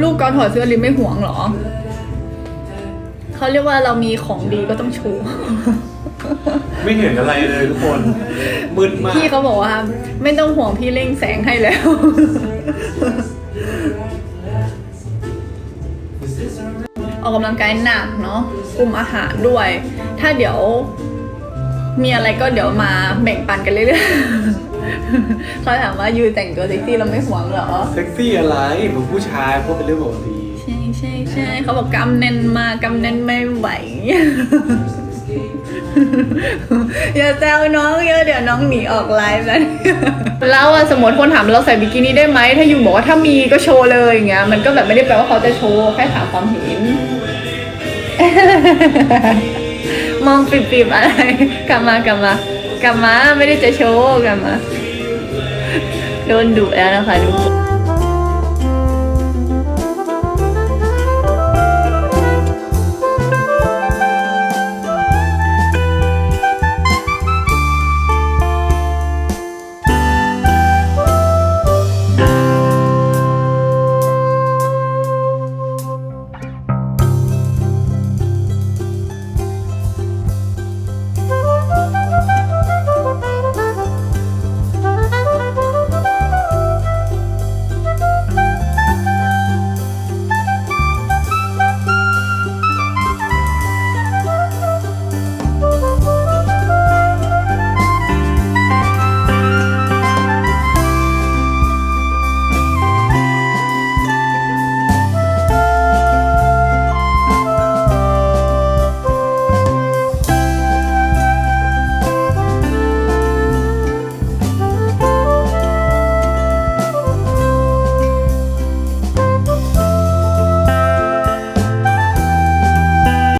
ลูกก่อนถอดเสื้อลิมไม่ห่วงเหรอ เขาเรียกว่าเรามีของดีก็ต้องโชว์ไม่เห็นอะไรเลยทุกคนมืดมากพี่เขาบอกว่าไม่ต้องห่วงพี่เร่งแสงให้แล้ว ออกกำลังกายหนักเนาะคุมอาหารด้วย ถ้าเดี๋ยว มีอะไรก็เดี๋ยวมาแบ่งปันกันเรื่อยๆ เขาถามว่ายูแต่งตัวเซ็กซี่เราไม่ห่วงเหรอ เซ็กซี่อะไรผมผู้ชายพวกเป็นเรื่องปกติใช่ใช่ใช่เขาบอกกำแน่นมากกำแน่นไม่ไหว อย่าแซวน้องเยอะเดี๋ยวน้องหนีออกไลฟ์แล้วแล้วอะสมมติคนถามเราใส่บิกินี่ได้ไหมถ้ายูบอกว่าถ้ามีก็โชว์เลยอย่างเงี้ยมันก็แบบไม่ได้แปลว่าเขาจะโชว์แค่ถามความเห็น มองปิบๆอะไรกลับมากลับมากลับมาไม่ได้จะโชว์กลับมา โดนดุแล้วนะคะทุกคน